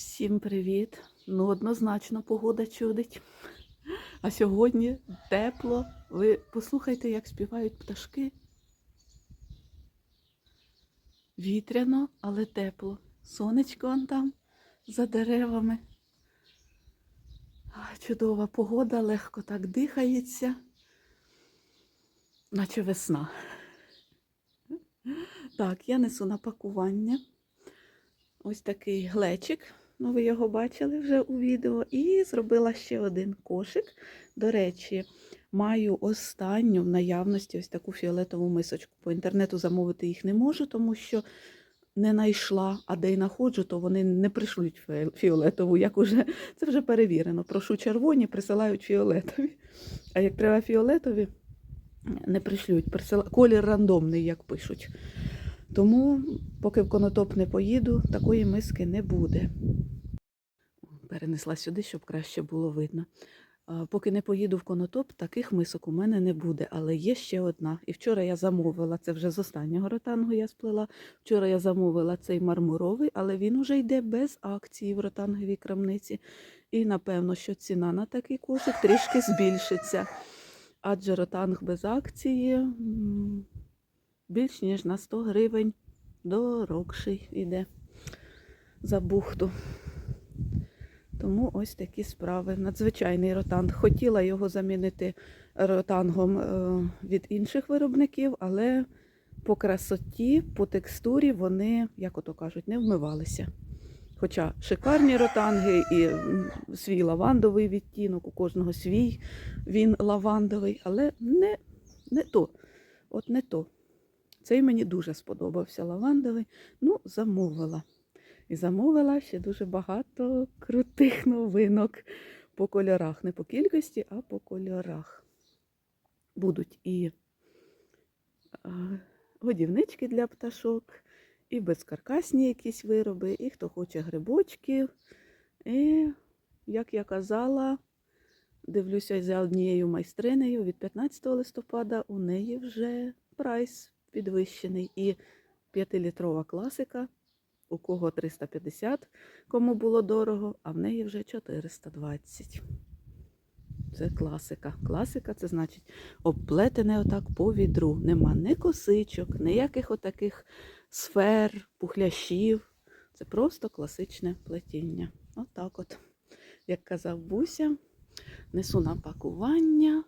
Всім привіт! Ну, однозначно погода чудить. А сьогодні тепло. Ви послухайте, як співають пташки. Вітряно, але тепло. Сонечко он там за деревами. Чудова погода, легко так дихається, наче весна. Так, я несу на пакування. Ось такий глечик. Ну, ви його бачили вже у відео. І зробила ще один кошик. До речі, маю останню в наявності ось таку фіолетову мисочку. По інтернету замовити їх не можу, тому що не знайшла, а де й знаходжу, то вони не пришлють фіолетову. Як уже це вже перевірено. Прошу червоні, присилають фіолетові. А як треба фіолетові, не пришлють. Присила... Колір рандомний, як пишуть. Тому, поки в конотоп не поїду, такої миски не буде. Перенесла сюди, щоб краще було видно. Поки не поїду в конотоп, таких мисок у мене не буде, але є ще одна. І вчора я замовила, це вже з останнього ротангу я сплела. Вчора я замовила цей мармуровий, але він уже йде без акції в ротанговій крамниці. І напевно, що ціна на такий кошик трішки збільшиться. Адже ротанг без акції більш ніж на 100 гривень дорогший іде за бухту. Тому ось такі справи. Надзвичайний ротанг. Хотіла його замінити ротангом е, від інших виробників, але по красоті, по текстурі вони, як ото кажуть, не вмивалися. Хоча шикарні ротанги і свій лавандовий відтінок, у кожного свій він лавандовий, але не, не то. От не то. Цей мені дуже сподобався лавандовий. Ну, замовила. І замовила ще дуже багато крутих новинок по кольорах. Не по кількості, а по кольорах. Будуть і годівнички для пташок, і безкаркасні якісь вироби, і хто хоче грибочків. І, як я казала, дивлюся за однією майстринею від 15 листопада у неї вже прайс підвищений. І 5-літрова класика, у кого 350, кому було дорого, а в неї вже 420. Це класика. Класика це значить обплетене отак по відру. Нема ні косичок, ніяких отаких сфер, пухляшів. Це просто класичне плетіння. Отак от. Як казав Буся, несу на пакування.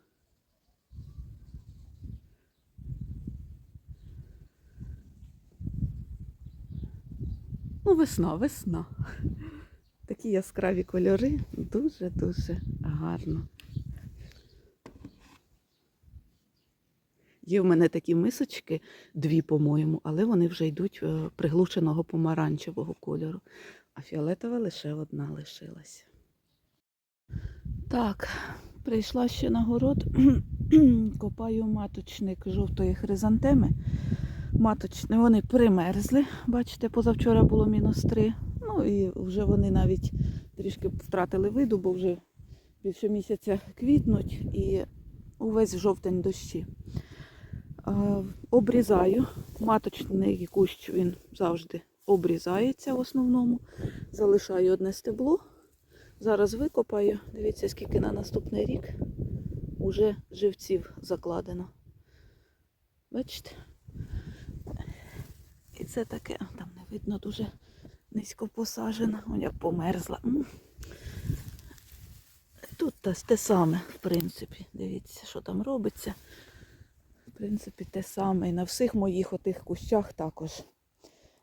Ну, весна, весна. Такі яскраві кольори, дуже-дуже гарно. Є в мене такі мисочки, дві, по-моєму, але вони вже йдуть е, приглушеного помаранчевого кольору. А фіолетова лише одна лишилася. Так, прийшла ще на город, копаю маточник жовтої хризантеми. Маточні вони примерзли. Бачите, позавчора було мінус 3. Ну і вже вони навіть трішки втратили виду, бо вже більше місяця квітнуть і увесь жовтень дощі. Обрізаю. Маточний кущ він завжди обрізається в основному. Залишаю одне стебло. Зараз викопаю. Дивіться, скільки на наступний рік уже живців закладено. Бачите? Це таке, там не видно дуже низько посажена, як померзла. Тут те саме, в принципі. Дивіться, що там робиться. В принципі, те саме. І на всіх моїх отих кущах також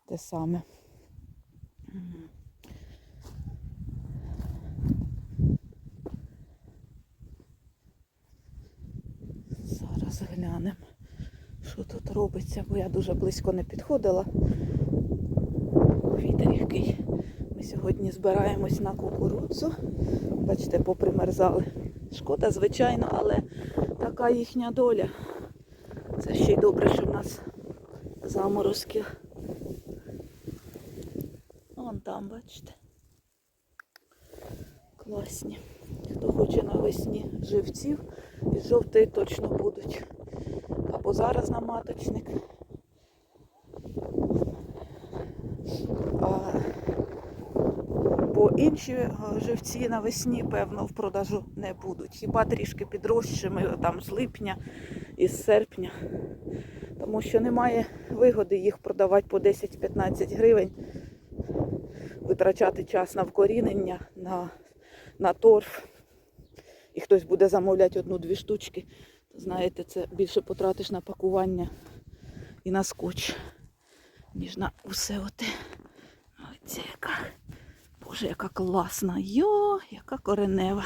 те саме. Зараз глянемо що тут робиться, бо я дуже близько не підходила. Вітер який. Ми сьогодні збираємось на кукурудзу. Бачите, попримерзали. Шкода, звичайно, але така їхня доля. Це ще й добре, що в нас заморозки. Вон там, бачите. Класні. Хто хоче навесні живців, і жовтий точно будуть або зараз на маточник. А бо інші живці навесні, певно, в продажу не будуть. Хіба трішки підрожчими там з липня і з серпня. Тому що немає вигоди їх продавати по 10-15 гривень, витрачати час на вкорінення, на, на торф. І хтось буде замовляти одну-дві штучки. Знаєте, це більше потратиш на пакування і на скотч, ніж на усе оте. Оце яка. Боже, яка класна. Йо, яка коренева.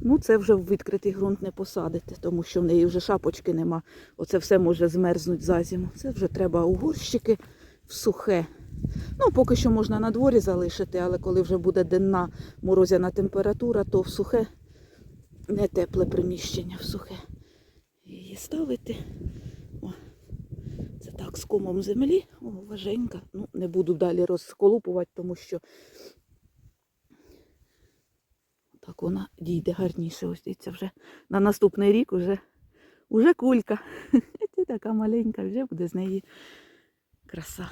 Ну, це вже в відкритий ґрунт не посадити, тому що в неї вже шапочки нема. Оце все може змерзнути за зиму. Це вже треба у горщики в сухе. Ну, поки що можна на дворі залишити, але коли вже буде денна морозяна температура, то в сухе не тепле приміщення, в сухе. Її ставити. О, це так з комом землі. О, важенька. Ну, не буду далі розколупувати, тому що так вона дійде гарніше. Ось дивіться, вже на наступний рік уже, уже кулька. Це така маленька, вже буде з неї краса.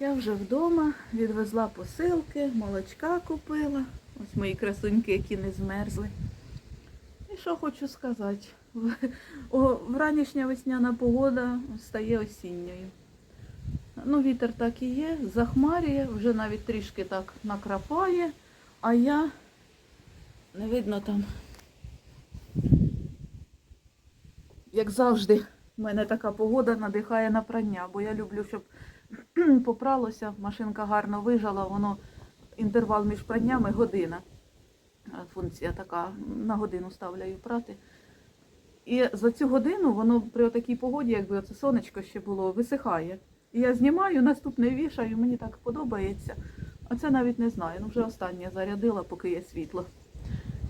Я вже вдома відвезла посилки, молочка купила. Ось мої красуньки, які не змерзли. І що хочу сказати? Вранішня весняна погода стає осінньою. Ну, вітер так і є, захмарює, вже навіть трішки так накрапає, а я не видно там. Як завжди, в мене така погода надихає на прання, бо я люблю, щоб попралося, машинка гарно вижала, воно інтервал між праннями година. Функція така, на годину ставляю прати. І за цю годину воно при такій погоді, якби оце сонечко ще було, висихає. І я знімаю, наступне вішаю, мені так подобається. А це навіть не знаю. Ну вже останнє зарядила, поки є світло.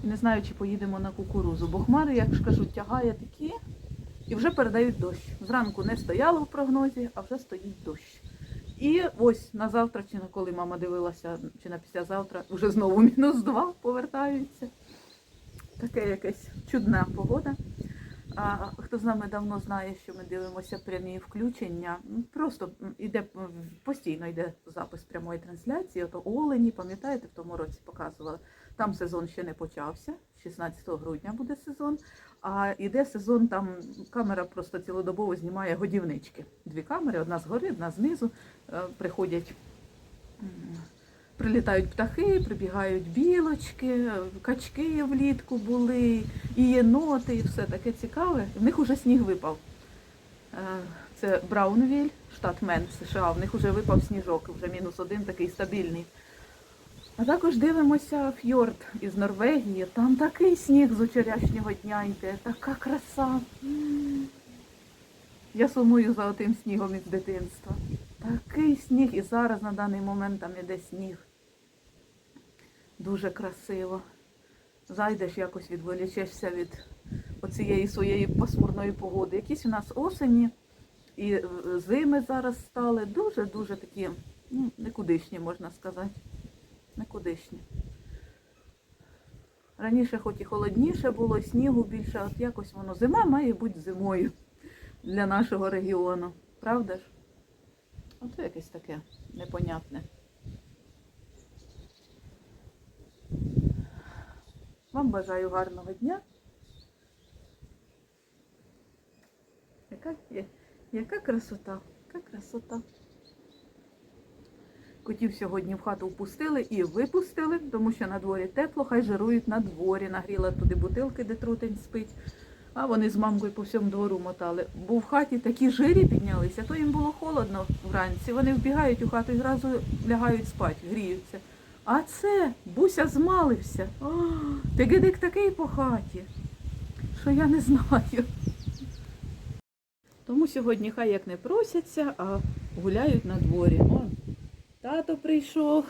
І не знаю, чи поїдемо на кукурузу. Бо хмари, як ж кажуть, тягає такі і вже передають дощ. Зранку не стояло в прогнозі, а вже стоїть дощ. І ось на завтра, чи на коли мама дивилася, чи на післязавтра, вже знову мінус два повертаються. Таке якась чудна погода. А, хто з нами давно знає, що ми дивимося прямі включення, просто йде постійно йде запис прямої трансляції. Ото Олені, пам'ятаєте, в тому році показували. Там сезон ще не почався. 16 грудня буде сезон. А іде сезон, там камера просто цілодобово знімає годівнички. Дві камери, одна згори, одна знизу. Е, Приходять, прилітають птахи, прибігають білочки, качки влітку були, і єноти, і все таке цікаве. В них уже сніг випав. Е, Це Браунвіль, штат Мен, США. В них вже випав сніжок, вже мінус один такий стабільний. А також дивимося фьорд із Норвегії. Там такий сніг з вчорашнього дня йде, така краса. Я сумую за отим снігом із дитинства. Такий сніг, і зараз на даний момент там іде сніг. Дуже красиво. Зайдеш якось відволічешся від оцієї своєї пасмурної погоди. Якісь у нас осені і е, зими зараз стали дуже-дуже такі, ну, никудишні, можна сказати. Никудишні. Раніше хоч і холодніше було, снігу більше, от якось воно. Зима має бути зимою для нашого регіону. Правда ж? Ото якесь таке непонятне. Вам бажаю гарного дня. Яка, яка красота, яка красота. Котів сьогодні в хату впустили і випустили, тому що на дворі тепло, хай жирують на дворі. Нагріла туди бутилки, де трутень спить. А вони з мамкою по всьому двору мотали. Бо в хаті такі жирі піднялися, то їм було холодно вранці. Вони вбігають у хату і одразу лягають спати, гріються. А це Буся змалився. О, Тигидик такий по хаті, що я не знаю. Тому сьогодні хай як не просяться, а гуляють на дворі. Тато прийшов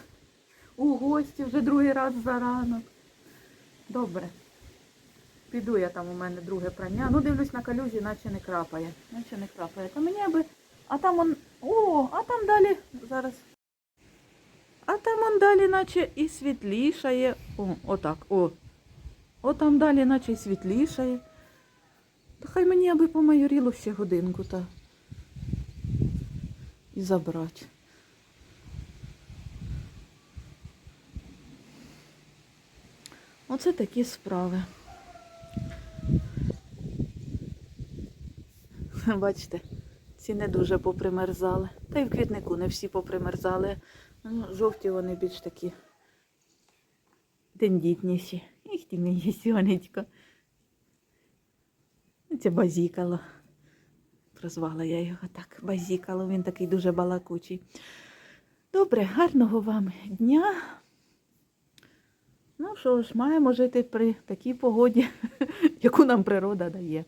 у гості вже другий раз за ранок. Добре. Піду я там у мене друге прання. Ну, дивлюсь на калюжі, наче не крапає. Наче не крапає. Та мені аби. А там он. О, а там далі. Зараз. А там он далі, наче і світлішає. О, отак, о. О, там далі, наче і світлішає. Та хай мені аби помайоріло ще годинку та і забрати. Оце такі справи. Бачите, ці не дуже попримерзали. Та й в квітнику не всі попримерзали. Ну, жовті вони більш такі тендітніші. Їх ти мені сьонечко. Це базікало. Прозвала я його так. Базікало, він такий дуже балакучий. Добре, гарного вам дня. Ну що ж, маємо жити при такій погоді, яку нам природа дає.